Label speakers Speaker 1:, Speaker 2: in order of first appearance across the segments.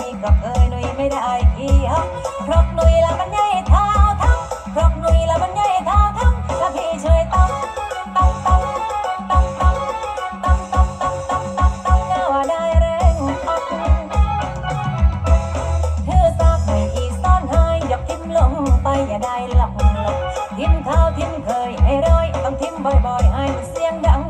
Speaker 1: มีครบเอ้ยหนุ่ยไม่ได้เกี่ยวครกหนุ่ยละมันใหญ่เท้าทั้งครกหนุ่ยละมันใหญ่เท้าทั้งถ้าพี่ช่วยตั้งตั้งตั้งตั้งตั้องตั้องตั้องตั้องตั้องตั้องตั้องตั้องตั้องเงาได้งตั้งตั้งตั้งตั้งตั้งตั้งตั้งตั้งตั้งตั้งตั้งตั้งตั้งตั้งตั้งตั้งตั้งตั้อยต้องตั้มบ่อยๆให้ตั้งตั้งตั้ง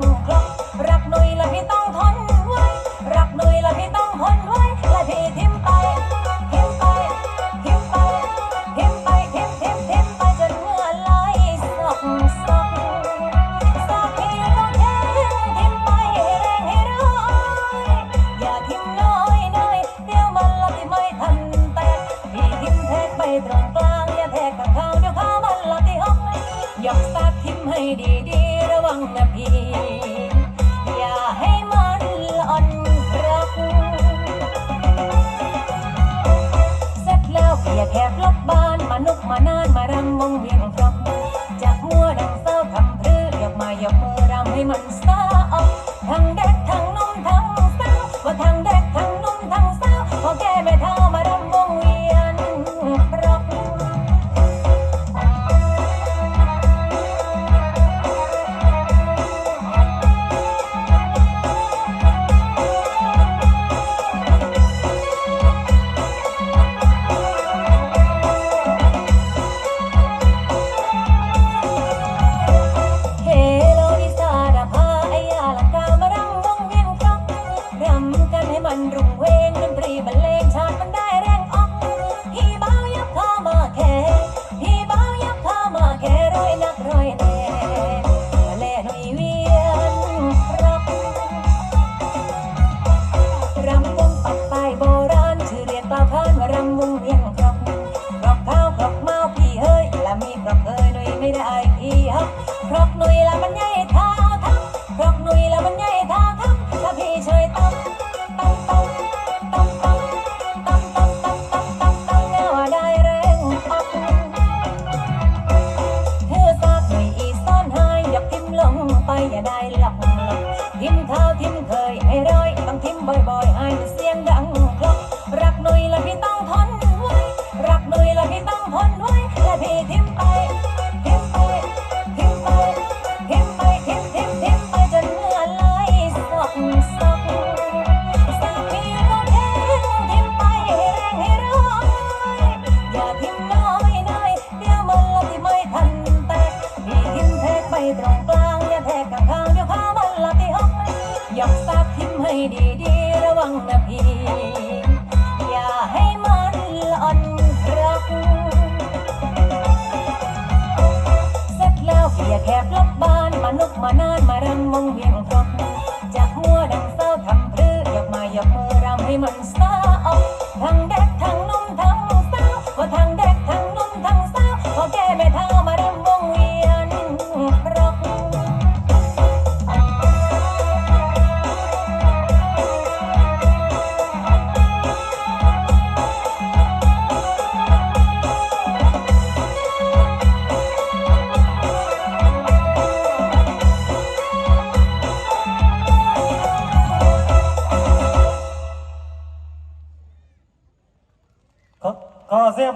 Speaker 1: ให้ดีๆระวังนะพี่ อย่าให้มันอ่อนรักเสร็จแล้วเพียแขกลบบ้านมานุกมานานมารำวงเวียงพร้อมจากมัวดังเศร้าทำเพื่อยกมายกมือรำให้มันสาวทั้งเด็กทั้งห มันรุ่งเวงดนตรีบรรเลงชาติมันได้แรงออกพี่เบายับเข้ามาแค่พี่เบายับเข้ามาแค่ร้อยนักร้อยแน่มาแล่หน่อยเวียนรับรำวงปักป้ายโบราณชื่อเรียกกล่าวขานว่ารำวงเวียนครบครบข้าวครบเมาพี่เฮ้ยและมีครบเคยหนุ่ยไม่ได้พี่ฮับครบหนุ่ยละมันใหญ่ท่า ไปอย่าได้หลับหลับทิ้มข้าทิ้มเคยให้ร้อยต้องทิ้มบ่อยๆให้เสียงดังครบรักหน่อยละพี่ต้องทนไว้รักหน่อยละพี่ต้องทนไว้และพี่ทิ้มไปทิ้มไปทิ้มไปทิ้มไปทิ้มทิ้มทิ้มไปจนเหงื่อไหลซอกซอกสักทีก็เททิ้มไปให้แรงให้ร้อยอย่าทิ้มน้อยนายเดี๋ยวมันละที่ไม่ทันแตกพี่ทิ้มแทกไปตรง ดีๆ ระวังนะพี่ อย่าให้มันอ่อนรักเสร็จแล้วเพียแขกลบบ้าน มานุกมานานมารำวงเวียนครบจากมัวดังเศร้าทำเพื่อยกมายกมือรำให้มันสา
Speaker 2: fazer é a